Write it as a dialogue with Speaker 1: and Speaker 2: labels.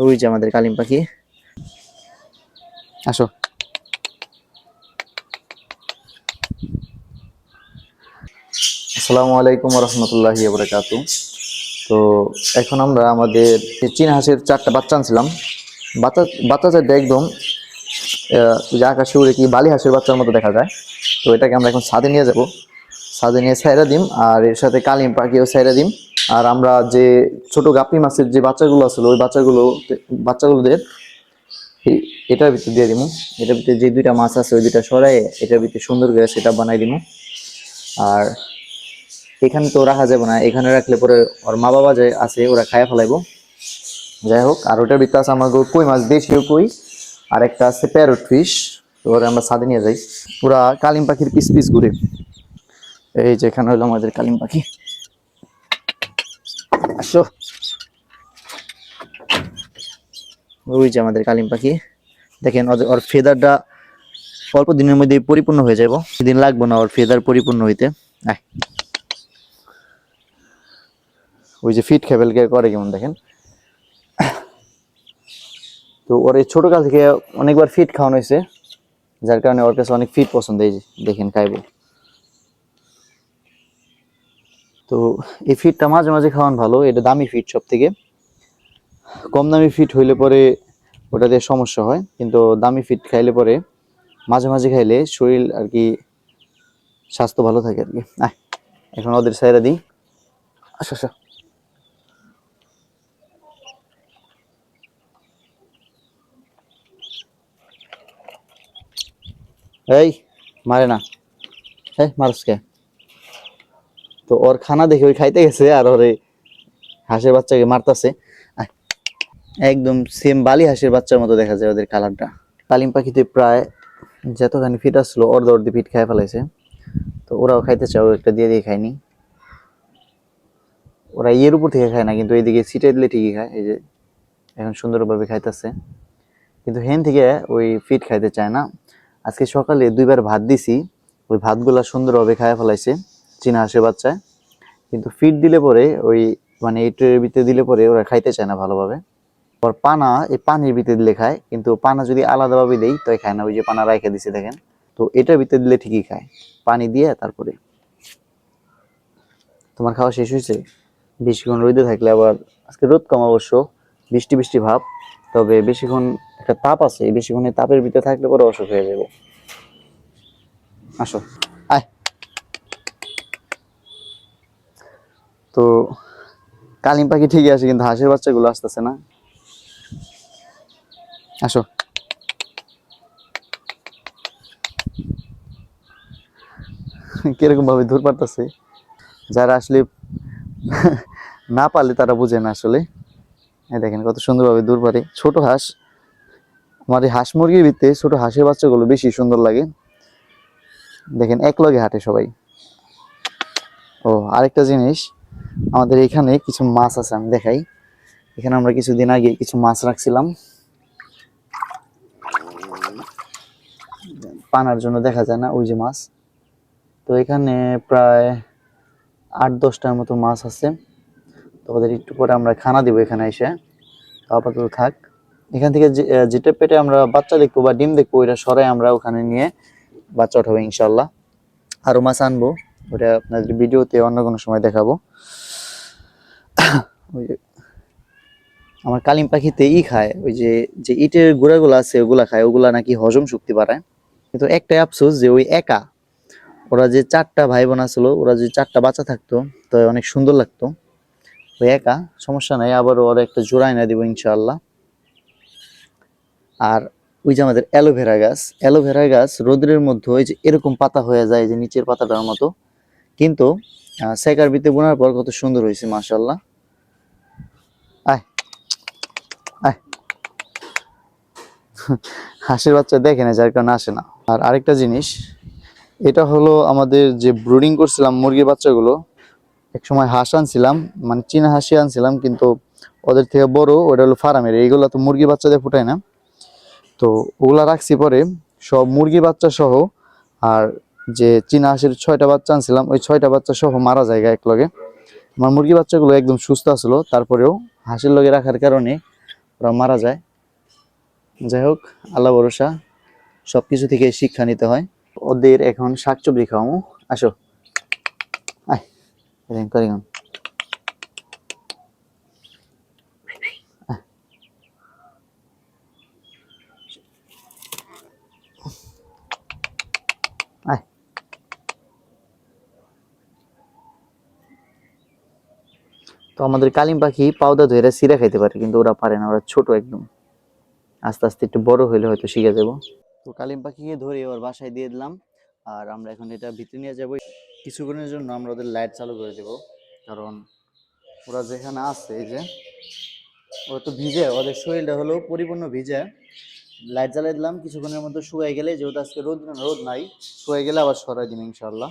Speaker 1: ওই যে আমাদের কালিম পাখি। আসো। আসসালামু আলাইকুম রহমতুল্লাহি বরকাত তো এখন আমরা আমাদের চীন হাঁসের চারটা বাচ্চা আনছিলাম। বাচ্চা বাচ্চা চারটা একদম যে আকাশে উড়ে কি বালি হাঁসের বাচ্চার মতো দেখা যায়। তো এটাকে আমরা এখন ছাদে নিয়ে যাব। ছাদে নিয়ে সাইরা দিম আর এর সাথে কালিম পাখিও সাইরা দিম। আর আমরা যে ছোট গাপ্পি মাছের যে বাচ্চাগুলো আছিল ওই বাচ্চাগুলো, বাচ্চাগুলোদের এটার ভিতরে দিয়ে দিব এটার ভিতরে যে দুইটা মাছ আছে, ওই দুইটা সরাই এটার ভিতরে সুন্দর করে সেটা বানাই দিব আর এখানে তো রাখা যাবে না, এখানে রাখলে পরে ওর মা বাবা যে আছে, ওরা খায়া ফেলাইবো। যাই হোক, আর ওটার ভিতরে আছে আমার কই মাছ, দেশীয় কই, আর একটা আছে প্যারট ফিশ ওরা আমরা ছাদে নিয়ে যাই। ওরা কালিম পাখির পিস পিস ঘুরে। এই যে এখানে হলো আমাদের কালিম পাখি। আসো। ওই যে আমাদের কালিম পাখি। দেখেন, ওর ফেদারটা অল্প দিনের মধ্যে পরিপূর্ণ হয়ে যাব সেদিন লাগবে না ওর ফেদার পরিপূর্ণ হইতে। ওই যে ফিট খেবেলকে করে কেমন দেখেন? তো ওর এই ছোট কাল থেকে অনেকবার ফিট খাওয়ানো হয়েছে, যার কারণে ওর কাছে অনেক ফিট পছন্দ এই দেখেন, খাইবো। তো এই ফিটটা মাঝে মাঝে খাওয়ান ভালো, এটা দামি ফিট সব থেকে কম দামি ফিট হইলে পরে ওটাতে সমস্যা হয়, কিন্তু দামি ফিট খাইলে পরে মাঝে মাঝে খাইলে শরীর আর কি স্বাস্থ্য ভালো থাকে আর কি। এখন ওদের সাইরা দিই। আসো আসো। এই, মারে না। এই, মারস কে? তো ওর খানা দেখে ওই খাইতে গেছে আর ওরে হাঁসের বাচ্চাকে মারতাছে। একদম সেম বালি হাঁসের বাচ্চার মতো দেখা যায় ওদের কালারটা। কালিম পাখিতে প্রায় যতখানি ফিট আসলো অর্ধ অর্ধে ফিট খাই ফেলাইছে। তো ওরাও খাইতে চাও একটা দিয়ে দিয়ে খায়নি। ওরা ইয়ের উপর থেকে খায় না, কিন্তু এইদিকে সিটে দিলে ঠিকই খায়। এই যে এখন সুন্দরভাবে খাইতেছে। কিন্তু হেন থেকে ওই ফিট খাইতে চায় না। আজকে সকালে দুইবার ভাত দিছি, ওই ভাতগুলা সুন্দরভাবে খায় ফেলাইছে। চীনা হাঁসের বাচ্চায় কিন্তু ফিট দিলে পরে ওই মানে এই ট্রের ভিতরে দিলে পরে ওরা খাইতে চায় না ভালোভাবে। ওর পানা, এই পানির ভিতরে দিলে খায়, কিন্তু পানা যদি আলাদাভাবে দেই, তো খায় না। ওই যে পানা রাইখে দিছে, দেখেন। তো এটার ভিতরে দিলে ঠিকই খায়। পানি দিয়ে তারপরে। তোমার খাওয়া শেষ হয়েছে? বেশিক্ষণ রোদে থাকলে আবার আজকে রোদ কম অবশ্য, বৃষ্টি বৃষ্টি ভাব। তবে বেশিক্ষণ একটা তাপ আছে, বেশিক্ষণ তাপের ভিতরে থাকলে পরে অসুখ হয়ে যাব। আসো আয় তো কালিম পাখি ঠিকই আছে, কিন্তু হাঁসের বাচ্চাগুলো আসতেছে না। আসো। কীরকম ভাবে দূর পারতেছে যারা আসলে না পারলে তারা বুঝে না আসলে। এই দেখেন কত সুন্দরভাবে দূর পারে ছোট হাঁস, আমার এই হাঁস মুরগির ভিতরে ছোট হাঁসের বাচ্চাগুলো বেশি সুন্দর লাগে। দেখেন এক লগে হাঁটে সবাই। ও, আরেকটা জিনিস আমাদের এখানে কিছু মাছ আছে, আমি দেখাই। এখানে আমরা কিছুদিন আগে কিছু মাছ রাখছিলাম। পানার জন্য দেখা যায় না, ওই যে মাছ। তো এখানে প্রায় আট দশটার মতো মাছ আছে। তো ওদের একটু পরে আমরা খানা দিব এখানে এসে। আপাতত থাক। এখান থেকে যেটা পেটে আমরা বাচ্চা দেখব বা ডিম দেখব, ওইটা সরাই আমরা ওখানে নিয়ে বাচ্চা উঠাবো ইনশাল্লাহ আরও মাছ আনব। ওটা আপনাদের ভিডিওতে অন্য কোনো সময় দেখাবো। ওই যে আমার কালিম পাখিতে ই খায়, ওই যে যে ইটের গুঁড়াগুলো আছে ওগুলা খায়, ওগুলা নাকি হজম শক্তি বাড়ায়। কিন্তু একটাই আফসোস যে ওই একা, ওরা যে চারটা ভাই বোন আসলো ওরা যে চারটা বাচ্চা থাকতো তো অনেক সুন্দর লাগতো। ওই একা, সমস্যা নাই আবার ওরা একটা জোড়া এনে দিব ইনশাআল্লাহ। আর ওই যে আমাদের অ্যালোভেরা গাছ অ্যালোভেরা গাছ রোদ্রের মধ্যে ওই যে এরকম পাতা হয়ে যায়, যে নিচের পাতাটার মতো। কিন্তু সেকার বিতে বোনার পর কত সুন্দর হয়েছে মাশাল্লাহ আয় আয়। হাঁসের বাচ্চা দেখে না, যার কারণে আসে না। আর আরেকটা জিনিস, এটা হলো আমাদের যে ব্রুডিং করছিলাম মুরগির বাচ্চাগুলো এক সময় হাঁস আনছিলাম মানে চীনা হাঁসি আনছিলাম, কিন্তু ওদের থেকে বড়, ওটা হলো ফার্মের, এইগুলো তো মুরগি বাচ্চাদের ফুটায় না। তো ওগুলা রাখছি পরে, সব মুরগি বাচ্চা সহ, আর যে চীনা হাঁসের ছয়টা বাচ্চা আনছিলাম, ওই ছয়টা বাচ্চা সহ মারা যায় এক লগে। আমার মুরগি বাচ্চাগুলো একদম সুস্থ আসলো তারপরেও হাঁসের লগে রাখার কারণে ওরা মারা যায়। যাই হোক, আল্লাহ ভরসা সব কিছু থেকে শিক্ষা নিতে হয়। ওদের এখন শাকসবজি খাওয়ামো। আসো। আয় এরকম তো আমাদের কালিম পাখি পাউদা ধরে সিরা খাইতে পারে, কিন্তু ওরা পারে না, ওরা ছোট একদম। আস্তে আস্তে একটু বড় হইলে হয়তো শিখে যাব। তো কালিম পাখিকে ধরে ওর বাসায় দিয়ে দিলাম, আর আমরা এখন এটা ভিতরে নিয়ে যাব। কিছুক্ষণের জন্য আমরা ওদের লাইট চালু করে দেবো, কারণ ওরা যেখানে আছে, এই যে, ওরা তো ভিজে, ওদের শরীরটা হলো পরিপূর্ণ ভিজে। লাইট জ্বালাই দিলাম, কিছুক্ষণের মধ্যে শুয়ে গেলে, যেহেতু আজকে রোদ রোদ নাই শুয়ে গেলে আবার সরাই দিন ইনশাল্লাহ